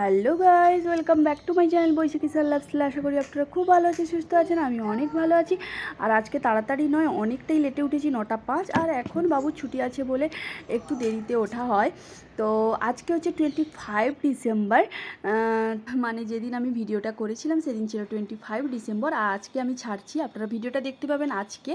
Hello guys welcome back to my channel Baishakhi সার লাভসলা আশা করি আপনারা খুব ভালো আছেন, সুস্থ আছেন আমি অনেক ভালো আছি। আর আজকে তাড়াতাড়ি নয়, অনেকটাই লেটে উঠেছি, নটা পাঁচ, আর এখন বাবু ছুটি আছে বলে একটু দেরিতে ওঠা হয়। তো আজকে হচ্ছে টোয়েন্টি ফাইভ ডিসেম্বর মানে যেদিন আমি ভিডিওটা করেছিলাম সেদিন ছিল টোয়েন্টি ফাইভ ডিসেম্বর, আর আজকে আমি ছাড়ছি, আপনারা ভিডিওটা দেখতে পাবেন আজকে।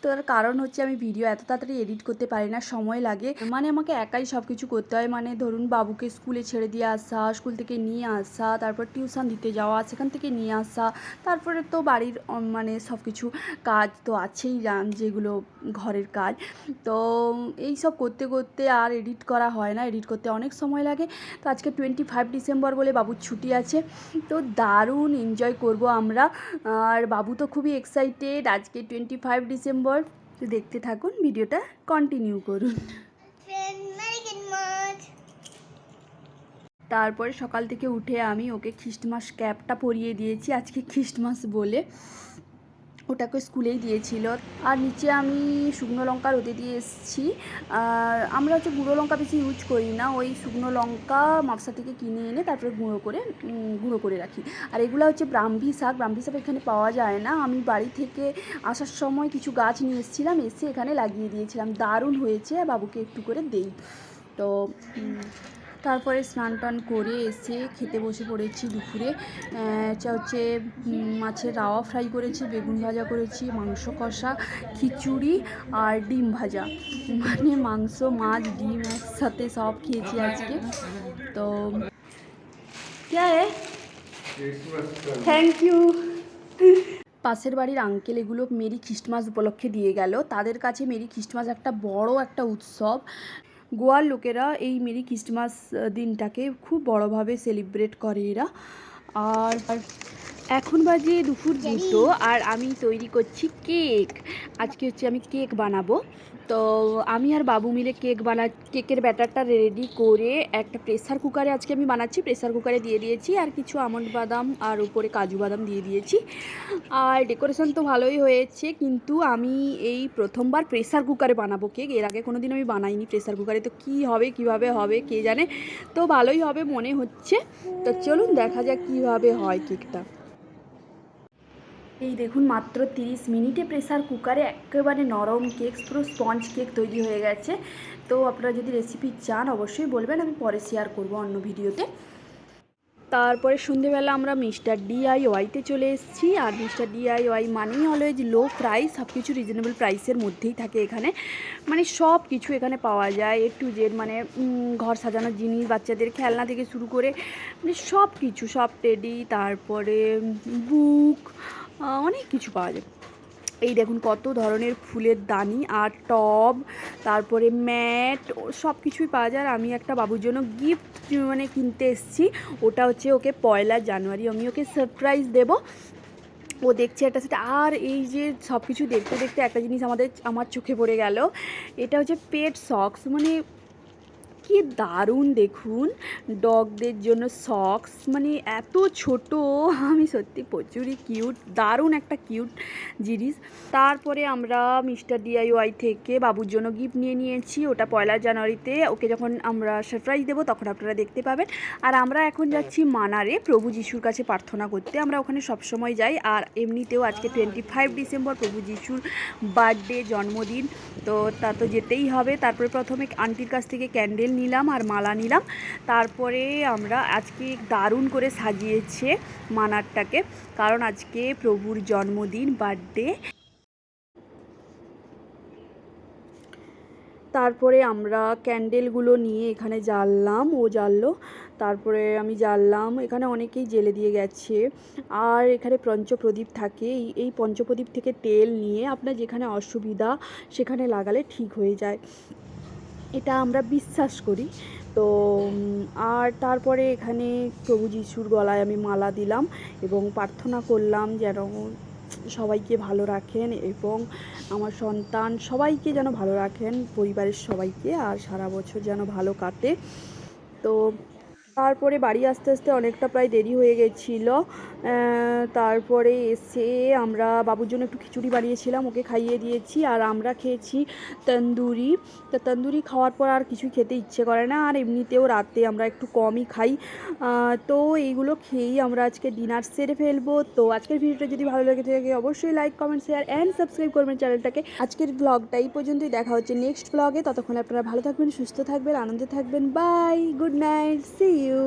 তো তার কারণ হচ্ছে আমি ভিডিও এত তাড়াতাড়ি এডিট করতে পারি না, সময় লাগে। মানে আমাকে একাই সব কিছু করতে হয় মানে ধরুন বাবুকে স্কুলে ছেড়ে দিয়ে আসা, স্কুল থেকে নিয়ে আসা, তারপর টিউশন দিতে যাওয়া, সেখান থেকে নিয়ে আসা, তারপরে তো বাড়ির মানে সব কিছু কাজ তো আছেই যেগুলো ঘরের কাজ। তো এই সব করতে করতে আর এডিট করা হয় না, এডিট করতে অনেক সময় লাগে। তো আজকে টোয়েন্টি ফাইভ ডিসেম্বর বলে বাবুর ছুটি আছে। তো দারুণ এনজয় করব আমরা। আর বাবু তো খুবই এক্সাইটেড আজকে টোয়েন্টি ফাইভ ডিসেম্বর। তো দেখতে থাকুন, ভিডিওটা কন্টিনিউ করুন। তারপরে সকাল থেকে উঠে আমি ওকে খ্রিস্টমাস ক্যাপটা পরিয়ে দিয়েছি, আজকে খ্রিস্টমাস বলে। ওটাকে স্কুলেই দিয়েছিল। আর নিচে আমি শুকনো লঙ্কা রোদে দিয়ে এসেছি। আমরা হচ্ছে গুঁড়ো লঙ্কা বেশি ইউজ করি না, ওই শুকনো লঙ্কা মাপসা থেকে কিনে এনে তারপরে গুঁড়ো করে গুঁড়ো করে রাখি। আর এগুলো হচ্ছে ব্রাহ্মী শাক ব্রাহ্মী শাক এখানে পাওয়া যায় না। আমি বাড়ি থেকে আসার সময় কিছু গাছ নিয়ে এসেছিলাম, এসে এখানে লাগিয়ে দিয়েছিলাম। দারুণ হয়েছে, বাবুকে একটু করে দেই। তো তারপরে স্নান টান করে এসে খেতে বসে পড়েছি দুপুরে। হচ্ছে মাছের রাওয়া ফ্রাই করেছি, বেগুন ভাজা করেছি, মাংস কষা, খিচুড়ি আর ডিম ভাজা। মানে মাংস, মাছ, ডিম একসাথে সব খেয়েছি আজকে। তো ক্যা থ্যাংক ইউ পাশের বাড়ির আঙ্কেল এগুলো মেরি খ্রিস্টমাস উপলক্ষে দিয়ে গেল। তাদের কাছে মেরি খ্রিস্টমাস একটা বড় একটা উৎসব। গোয়ার লোকেরা এই মেরি খ্রিস্টমাস দিনটাকে খুব বড়োভাবে সেলিব্রেট করে এরা। আর এখন বাজে দুপুর দুটো আর আমি তৈরি করছি কেক। আজকে হচ্ছে আমি কেক বানাবো। তো আমি আর বাবু মিলে কেক বানা, কেকের ব্যাটারটা রেডি করে একটা প্রেসার কুকারে আজকে আমি বানাচ্ছি। প্রেসার কুকারে দিয়ে দিয়েছি আর কিছু আমন্ড বাদাম আর উপরে কাজু বাদাম দিয়ে দিয়েছি। আর ডেকোরেশন তো ভালোই হয়েছে, কিন্তু আমি এই প্রথমবার প্রেসার কুকারে বানাবো কেক। এর আগে কোনো দিন আমি বানাইনি প্রেসার কুকারে। তো কী হবে, কীভাবে হবে, কে জানে? তো ভালোই হবে মনে হচ্ছে। তো চলুন দেখা যাক কীভাবে হয় কেকটা। এই দেখুন, মাত্র 30 মিনিটে প্রেসার কুকারে একেবারে নরম কেক, পুরো স্পঞ্জ কেক তৈরি হয়ে গেছে। তো আপনারা যদি রেসিপি চান, অবশ্যই বলবেন, আমি পরে শেয়ার করব অন্য ভিডিওতে তারপরে সন্ধেবেলা আমরা মিস্টার ডিআইওয়াইতে চলে এসেছি। আর মিস্টার ডিআইওয়াই মানেই অলওয়েজ লো প্রাইস সব কিছু রিজনেবল প্রাইসের মধ্যেই থাকে এখানে। মানে সব কিছু এখানে পাওয়া যায় এ টু জেড মানে ঘর সাজানোর জিনিস, বাচ্চাদের খেলনা থেকে শুরু করে মানে সব কিছু সব টেডি তারপরে বুক অনেক কিছু পাওয়া যায় এই দেখুন কত ধরনের ফুলের দানি আর টব, তারপরে ম্যাট সব কিছুই পাওয়া যায়। আর আমি একটা বাবুর জন্য গিফট মানে কিনতে এসেছি। ওটা হচ্ছে ওকে পয়লা জানুয়ারি। আমি ওকে সারপ্রাইজ দেবো। ও দেখছে একটা সেটা। আর এই যে সব কিছু দেখতে দেখতে একটা জিনিস আমাদের, আমার চোখে পড়ে গেল। এটা হচ্ছে পেট সক্স মানে কি দারুণ দেখুন। ডগদের জন্য সক্স মানে এত ছোট। আমি সত্যি প্রচুরই কিউট দারুণ একটা কিউট জিনিস। তারপরে আমরা মিস্টার ডিআইওয়াই থেকে বাবুর জন্য গিফট নিয়ে নিয়েছি। ওটা পয়লা জানুয়ারিতে। ওকে যখন আমরা সারপ্রাইজ দেবো তখন আপনারা দেখতে পাবেন। আর আমরা এখন যাচ্ছি মানারে। প্রভু যিশুর কাছে প্রার্থনা করতে। আমরা ওখানে সবসময় যাই। আর এমনিতেও আজকে টোয়েন্টি ফাইভ ডিসেম্বর প্রভু যিশুর বার্থডে জন্মদিন। তো তা তো যেতেই হবে। তারপরে প্রথমে আন্টির কাছ থেকে ক্যান্ডেল নিলাম আর মালা নিলাম। তারপরে আমরা আজকে দারুণ করে সাজিয়েছে মানারটাকে, কারণ আজকে প্রভুর জন্মদিন বার্থডে তারপরে আমরা ক্যান্ডেলগুলো নিয়ে এখানে জ্বাললাম, ও জ্বাললো। তারপরে আমি জ্বাললাম, এখানে অনেকেই জেলে দিয়ে গেছে। আর এখানে পঞ্চপ্রদীপ থাকে এই পঞ্চপ্রদীপ থেকে তেল নিয়ে আপনার যেখানে অসুবিধা সেখানে লাগালে ঠিক হয়ে যায়। এটা আমরা বিশ্বাস করি। তো আর তারপরে এখানে প্রভু যিশুর গলায় আমি মালা দিলাম এবং প্রার্থনা করলাম যেন সবাইকে ভালো রাখেন এবং আমার সন্তান সবাইকে যেন ভালো রাখেন, পরিবারের সবাইকে, আর সারা বছর যেন ভালো কাটে। তো তারপরে বাড়ি আসতে আসতে অনেকটা প্রায় দেরি হয়ে গেছিল। তারপরে এসে আমরা বাবুর জন্য একটু খিচুড়ি বানিয়েছিলাম, ওকে খাইয়ে দিয়েছি আর আমরা খেয়েছি তন্দুরি। তো তন্দুরি খাওয়ার পর আর কিছু খেতে ইচ্ছে করে না আর এমনিতেও রাতে আমরা একটু কমই খাই। তো এইগুলো খেয়েই আমরা আজকে ডিনার সেরে ফেলব। তো আজকের ভিডিওটা যদি ভালো লেগে থাকে অবশ্যই like comment share and subscribe করবেন চ্যানেলটাকে। আজকের ব্লগটা এই পর্যন্তই, দেখা হচ্ছে নেক্সট ব্লগে ততক্ষণ আপনারা ভালো থাকবেন, সুস্থ থাকবেন, আনন্দে থাকবেন। Bye good night see you